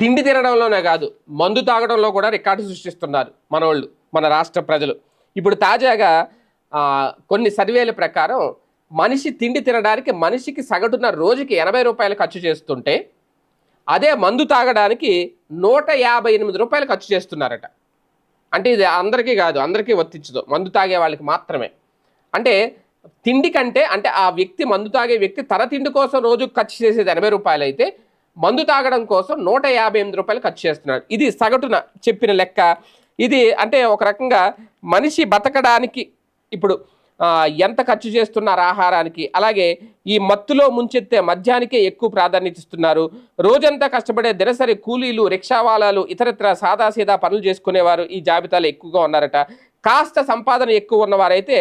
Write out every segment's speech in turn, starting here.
తిండి తినడంలోనే కాదు మందు తాగడంలో కూడా రికార్డు సృష్టిస్తున్నారు మనోళ్ళు మన రాష్ట్ర ప్రజలు. ఇప్పుడు తాజాగా కొన్ని సర్వేల ప్రకారం మనిషి తిండి తినడానికి మనిషికి సగటున రోజుకి ఎనభై రూపాయలు ఖర్చు చేస్తుంటే అదే మందు తాగడానికి నూట యాభై ఎనిమిది రూపాయలు ఖర్చు చేస్తున్నారట. అంటే ఇది అందరికీ కాదు అందరికీ వర్తించదు మందు తాగే వాళ్ళకి మాత్రమే. అంటే తిండి కంటే అంటే ఆ వ్యక్తి మందు తాగే వ్యక్తి తన తిండి కోసం రోజు ఖర్చు చేసేది ఎనభై రూపాయలు అయితే మందు తాగడం కోసం నూట యాభై ఎనిమిది రూపాయలు ఖర్చు చేస్తున్నాడు ఇది సగటున చెప్పిన లెక్క. ఇది అంటే ఒక రకంగా మనిషి బతకడానికి ఇప్పుడు ఎంత ఖర్చు చేస్తున్నారు ఆహారానికి? అలాగే ఈ మత్తులో ముంచెత్తే మద్యానికే ఎక్కువ ప్రాధాన్యత ఇస్తున్నారు. రోజంతా కష్టపడే దినసరి కూలీలు రిక్షావాలాలు ఇతరత్ర సాదాసీదా పనులు చేసుకునేవారు ఈ జాబితాలో ఎక్కువగా ఉన్నారట. కాస్త సంపాదన ఎక్కువ ఉన్నవారైతే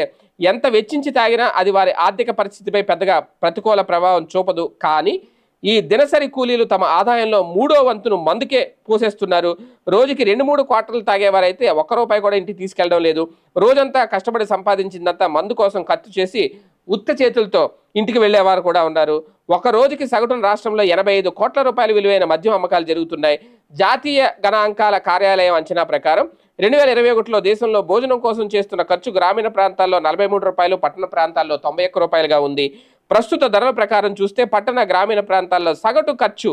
ఎంత వెచ్చించి తాగినా అది వారి ఆర్థిక పరిస్థితిపై పెద్దగా ప్రతికూల ప్రభావం చూపదు. కానీ ఈ దినసరి కూలీలు తమ ఆదాయంలో మూడో వంతును మందుకే పోసేస్తున్నారు. రోజుకి రెండు మూడు క్వార్టర్లు తాగేవారైతే ఒక్క రూపాయి కూడా ఇంటికి తీసుకెళ్ళడం లేదు. రోజంతా కష్టపడి సంపాదించిందంతా మందు కోసం ఖర్చు చేసి ఉత్త చేతులతో ఇంటికి వెళ్ళేవారు కూడా ఉన్నారు. ఒక రోజుకి సగటున రాష్ట్రంలో ఎనభై ఐదు కోట్ల రూపాయల విలువైన మద్యం అమ్మకాలు జరుగుతున్నాయి. జాతీయ గణాంకాల కార్యాలయం అంచనా ప్రకారం రెండు వేల ఇరవై ఒకటిలో దేశంలో భోజనం కోసం చేస్తున్న ఖర్చు గ్రామీణ ప్రాంతాల్లో నలభై మూడు రూపాయలు పట్టణ ప్రాంతాల్లో తొంభై ఒక్క రూపాయలుగా ఉంది. ప్రస్తుత ధరల ప్రకారం చూస్తే పట్టణ గ్రామీణ ప్రాంతాల్లో సగటు ఖర్చు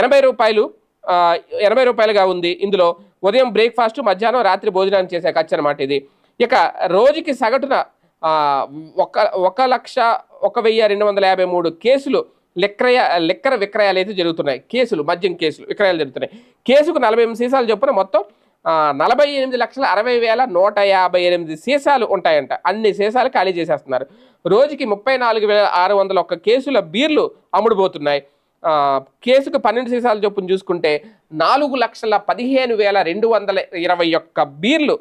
ఎనభై రూపాయలు ఎనభై రూపాయలుగా ఉంది. ఇందులో ఉదయం బ్రేక్ఫాస్ట్ మధ్యాహ్నం రాత్రి భోజనం చేసే ఖర్చు అనమాట ఇది. ఇక రోజుకి సగటున ఒక ఒక లక్ష ఒక వెయ్యి రెండు వందల యాభై మూడు కేసులు లెక్రయ లెక్కర విక్రయాలు అయితే జరుగుతున్నాయి. కేసులు మద్యం కేసులు విక్రయాలు జరుగుతున్నాయి. కేసుకు నలభై ఎనిమిది సీసాలు చొప్పున మొత్తం నలభై ఎనిమిది లక్షల అరవై వేల నూట యాభై ఎనిమిది సీసాలు ఉంటాయంట. అన్ని సీసాలు ఖాళీ చేసేస్తున్నారు. రోజుకి ముప్పై నాలుగు వేల ఆరు వందల ఒక్క కేసుల బీర్లు అమ్ముడుపోతున్నాయి. కేసుకు పన్నెండు సీసాలు చొప్పున చూసుకుంటే నాలుగు లక్షల పదిహేను వేల రెండు వందల ఇరవై ఒక్క బీర్లు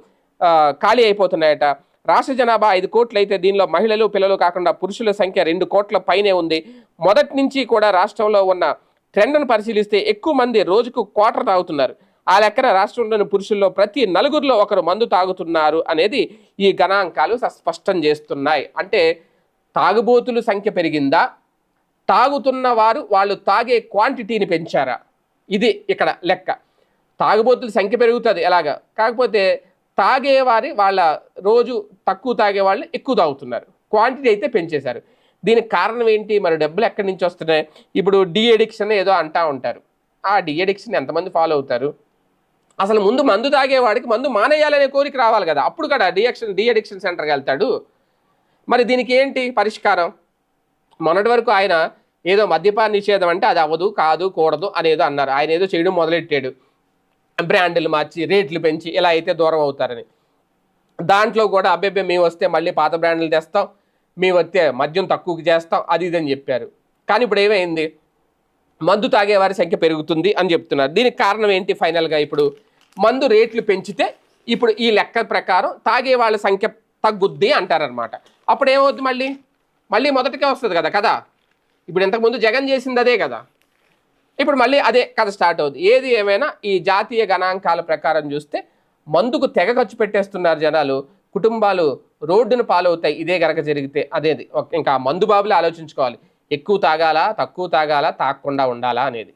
ఖాళీ అయిపోతున్నాయట. రాష్ట్ర జనాభా ఐదు కోట్లు అయితే దీనిలో మహిళలు పిల్లలు కాకుండా పురుషుల సంఖ్య రెండు కోట్ల పైనే ఉంది. మొదటి నుంచి కూడా రాష్ట్రంలో ఉన్న ట్రెండ్ను పరిశీలిస్తే ఎక్కువ మంది రోజుకు క్వార్టర్ తాగుతున్నారు. ఆ లెక్కన రాష్ట్రంలోని పురుషుల్లో ప్రతి నలుగురిలో ఒకరు మందు తాగుతున్నారు అనేది ఈ గణాంకాలు స్పష్టం చేస్తున్నాయి. అంటే తాగుబోతుల సంఖ్య పెరిగిందా? తాగుతున్న వారు వాళ్ళు తాగే క్వాంటిటీని పెంచారా? ఇది ఇక్కడ లెక్క. తాగుబోతుల సంఖ్య పెరుగుతుంది ఎలాగా? కాకపోతే తాగేవారి వాళ్ళ రోజు తక్కువ తాగే వాళ్ళు ఎక్కువ తాగుతున్నారు. క్వాంటిటీ అయితే పెంచేశారు. దీనికి కారణం ఏంటి? మరి డబ్బులు ఎక్కడి నుంచి వస్తున్నాయి? ఇప్పుడు డిఎడిక్షన్ ఏదో అంటూ ఉంటారు. ఆ డిఎడిక్షన్ ఎంతమంది ఫాలో అవుతారు? అసలు ముందు మందు తాగేవాడికి మందు మానేయాలనే కోరిక రావాలి కదా. అప్పుడు కదా డిఎక్షన్ డిఅడిక్షన్ సెంటర్కి వెళ్తాడు. మరి దీనికి ఏంటి పరిష్కారం? మొన్నటి వరకు ఆయన ఏదో మద్యపాన నిషేధం అంటే అది అవ్వదు కాదు కూడదు అనేదో అన్నారు. ఆయన ఏదో చేయడం మొదలెట్టాడు. బ్రాండ్లు మార్చి రేట్లు పెంచి ఇలా అయితే దూరం అవుతారని. దాంట్లో కూడా అబ్బెబ్బే మేము వస్తే మళ్ళీ పాత బ్రాండ్లు తెస్తాం మేము వస్తే మద్యం తక్కువకి చేస్తాం అది ఇది అని చెప్పారు. కానీ ఇప్పుడు ఏమైంది? మందు తాగేవారి సంఖ్య పెరుగుతుంది అని చెప్తున్నారు. దీనికి కారణం ఏంటి ఫైనల్గా ఇప్పుడు? మందు రేట్లు పెంచితే ఇప్పుడు ఈ లెక్క ప్రకారం తాగే వాళ్ళ సంఖ్య తగ్గుద్ది అంటారనమాట అప్పుడు ఏమవుద్ది మళ్ళీ? మళ్ళీ మొదటికే వస్తుంది కదా కదా ఇప్పుడు ఇంతకుముందు జగన్ చేసింది అదే కదా. ఇప్పుడు మళ్ళీ అదే కథ స్టార్ట్ అవుతుంది ఏది ఏమైనా ఈ జాతీయ గణాంకాల ప్రకారం చూస్తే మందుకు తెగ ఖర్చు పెట్టేస్తున్నారు జనాలు. కుటుంబాలు రోడ్డును పాలవుతాయి. ఇదే గనక జరిగితే అదేది. ఇంకా మందు బాబులే ఆలోచించుకోవాలి. ఎక్కువ తాగాలా తక్కువ తాగాలా తాగకుండా ఉండాలా అనేది.